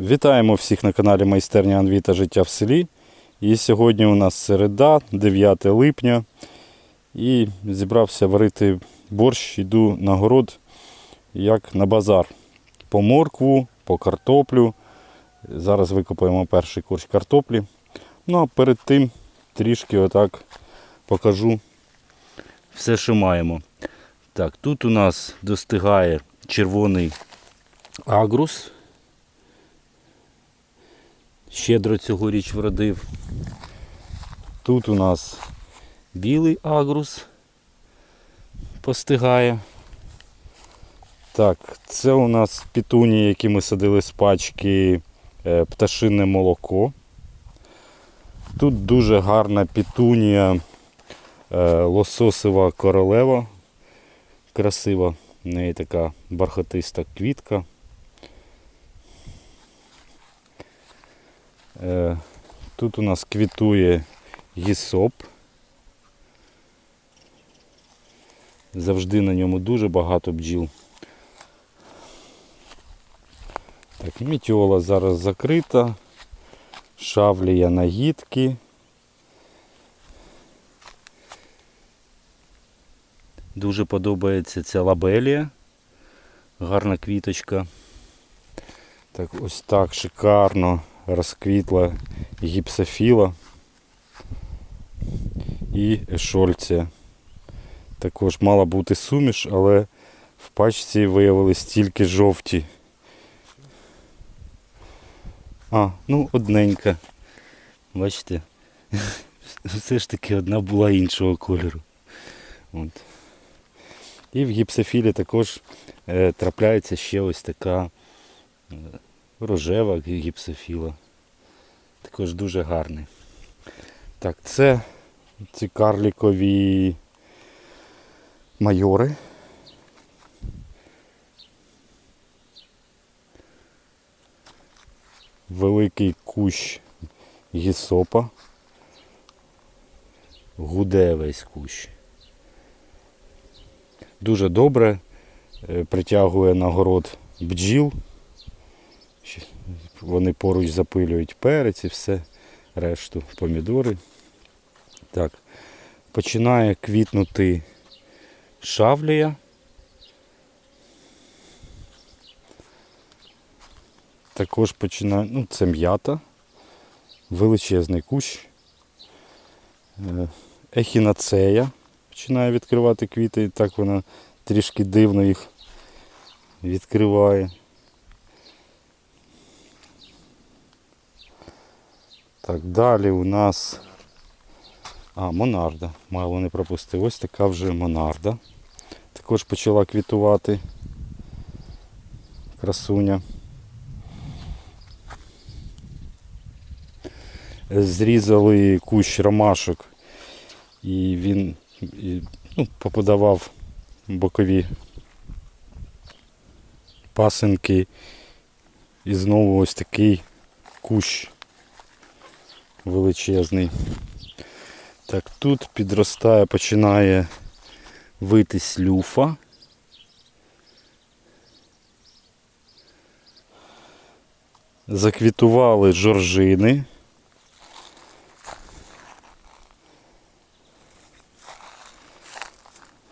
Вітаємо всіх на каналі Майстерня Анві та Життя в селі. І сьогодні у нас середа, 9 липня. І зібрався варити борщ, йду на город, як на базар. По моркву, по картоплю. Зараз викопаємо перший курс картоплі. Ну а перед тим трішки отак покажу все, що маємо. Так, тут у нас достигає червоний агрус. Щедро цьогоріч вродив. Тут у нас білий агрус постигає. Так, це у нас пітуні, які ми садили з пачки е, пташине молоко. Тут дуже гарна пітунія е, лососова королева. Красива. В неї така бархатиста квітка. Тут у нас квітує гісоп. Завжди на ньому дуже багато бджіл. Так, мітіола зараз закрита. Шавлія нагідки. Дуже подобається ця лабелія. Гарна квіточка. Так, ось так шикарно розквітла гіпсофіла і ешольція. Також мала бути суміш, але в пачці виявились тільки жовті. А, ну одненька. Бачите? Все ж таки одна була іншого кольору. От. І в гіпсофілі також е, трапляється ще ось така е, рожева гіпсофіла. Також дуже гарний. Так, це ці карлікові майори. Великий кущ гісопа. Гуде весь кущ. Дуже добре е, притягує на город бджіл. Вони поруч запилюють перець і все, решту помідори. Так, починає квітнути шавлія. Також починає, ну це м'ята, величезний кущ. Е, Ехінацея починає відкривати квіти, і так вона трішки дивно їх відкриває. Так, далі у нас а, монарда. Мало не пропустив. Ось така вже монарда. Також почала квітувати красуня. Зрізали кущ ромашок і він ну, поподавав бокові пасинки. І знову ось такий кущ величезний. Так, тут підростає, починає витись люфа. Заквітували жоржини.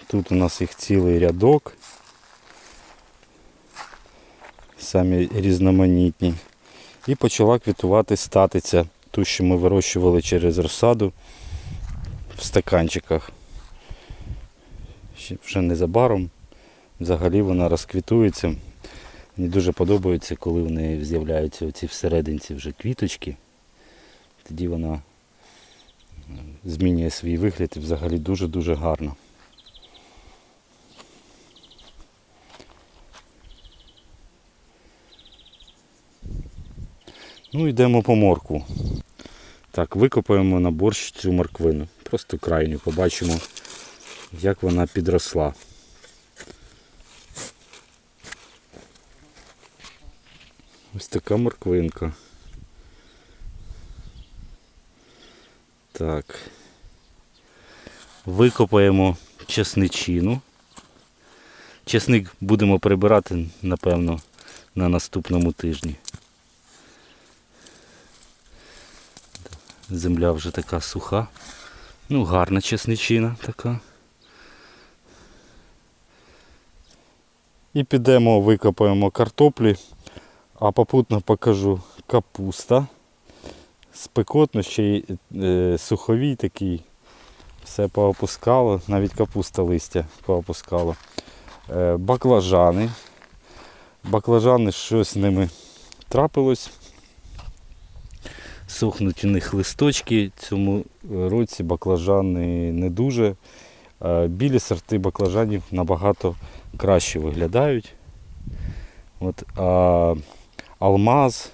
Тут у нас їх цілий рядок. Самі різноманітні. І почала квітувати статиця, ту, що ми вирощували через розсаду в стаканчиках. Вже незабаром взагалі вона розквітується. Мені дуже подобається, коли в неї з'являються оці всерединці вже квіточки. Тоді вона е, змінює свій вигляд і взагалі дуже-дуже гарно. Ну, йдемо по морку. Так, викопаємо на борщ цю морквину. Просто крайню побачимо, як вона підросла. Ось така морквинка. Так. Викопаємо чесничину. Чесник будемо прибирати, напевно, на наступному тижні. Земля вже така суха. Ну, гарна чесничина така. І підемо викопаємо картоплі, а попутно покажу капуста. Спекотно, ще й е, суховій такий. Все поопускало, навіть капуста листя поопускало. Е, баклажани. Баклажани, щось з ними трапилось. Сохнуть у них листочки. Цьому році баклажани не дуже. Е, Білі сорти баклажанів набагато краще виглядають. От, а алмаз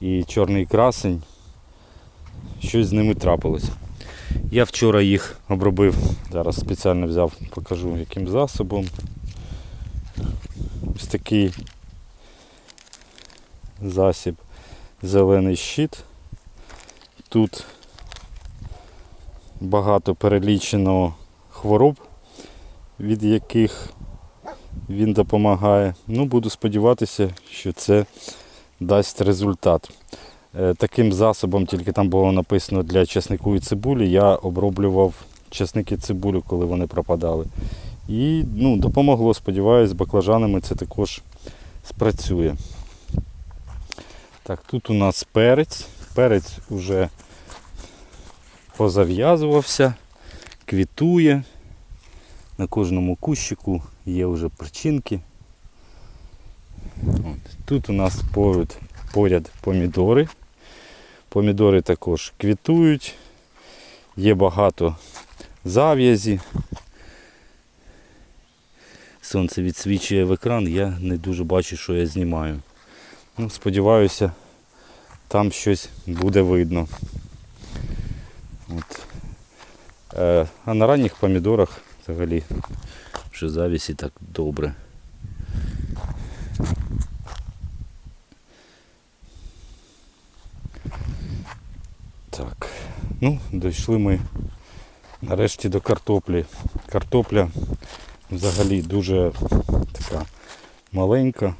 і чорний красень. Щось з ними трапилось. Я вчора їх обробив, зараз спеціально взяв, покажу яким засобом. Ось такий засіб зелений щит. Тут багато перелічено хвороб, від яких він допомагає. Ну, буду сподіватися, що це дасть результат. Е, Таким засобом, тільки там було написано для часнику і цибулі, я оброблював часник і цибулю, коли вони пропадали. І ну, допомогло, сподіваюся, з баклажанами це також спрацює. Так, тут у нас перець. Перець уже позав'язувався, квітує. На кожному кущику є вже причинки. От. Тут у нас поряд, поряд помідори. Помідори також квітують, є багато зав'язі. Сонце відсвічує в екран, я не дуже бачу, що я знімаю. Ну, сподіваюся, там щось буде видно. От. Е, а на ранніх помідорах взагалі вже завісі так добре. Так, ну, дійшли ми нарешті до картоплі. Картопля взагалі дуже така маленька.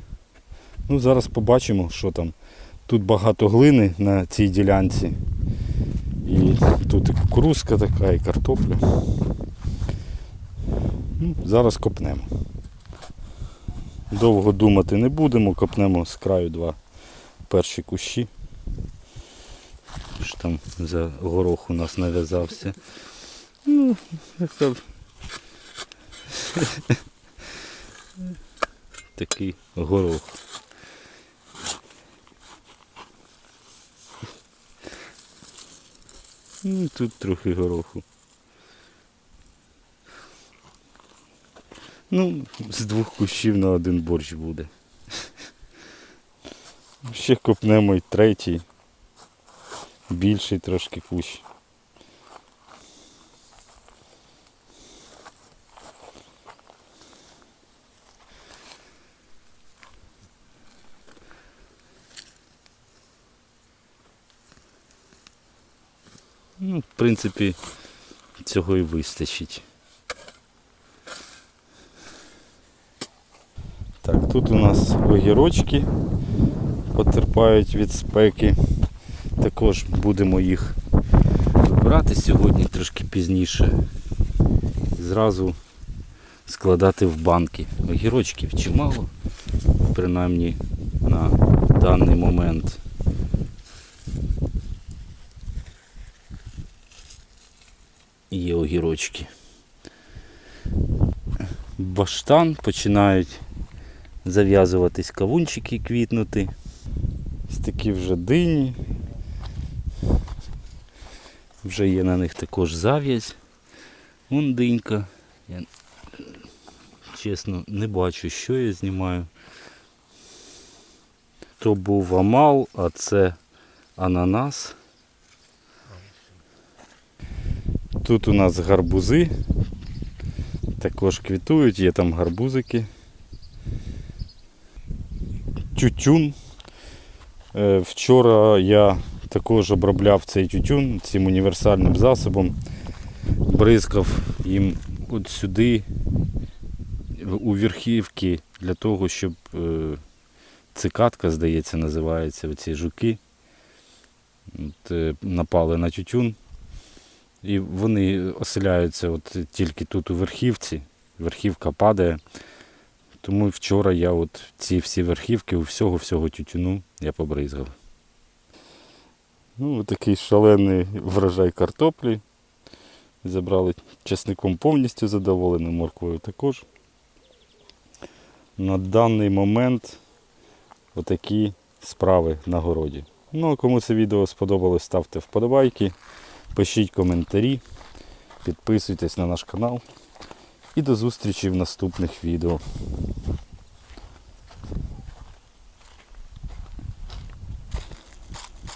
Ну, зараз побачимо, що там. Тут багато глини на цій ділянці. І тут і кукурузка така, і картопля. Ну, зараз копнемо. Довго думати не будемо, копнемо з краю два перші кущі. Що там за горох у нас нав'язався. Ну, як яка... Такий горох. Ну, і тут трохи гороху. Ну, з двох кущів на один борщ буде. Ще копнемо й третій. Більший трошки кущ. Ну, в принципі, цього і вистачить. Так, тут у нас огірочки потерпають від спеки. Також будемо їх вибирати сьогодні трошки пізніше. Зразу складати в банки. Огірочків чимало, принаймні на даний момент. Є огірочки. Баштан починають зав'язуватись кавунчики квітнути. Ось такі вже дині. Вже є на них також зав'язь. Вон динька. Я чесно не бачу, що я знімаю. То був амал, а це ананас. Тут у нас гарбузи. Також квітують, є там гарбузики. Тютюн. Е, Вчора я також обробляв цей тютюн цим універсальним засобом. Бризкав їм от сюди, у верхівки, для того, щоб е, цикатка, здається, називається, оці жуки. От, е, напали на тютюн. І вони оселяються от тільки тут у верхівці. Верхівка падає. Тому вчора я от ці всі верхівки, у всього-всього тютюну я побризгав. Ну, такий шалений врожай картоплі. Забрали часником повністю задоволені, морквою також. На даний момент отакі справи на городі. Ну, а кому це відео сподобалось, ставте вподобайки, пишіть коментарі, підписуйтесь на наш канал. І до зустрічі в наступних відео.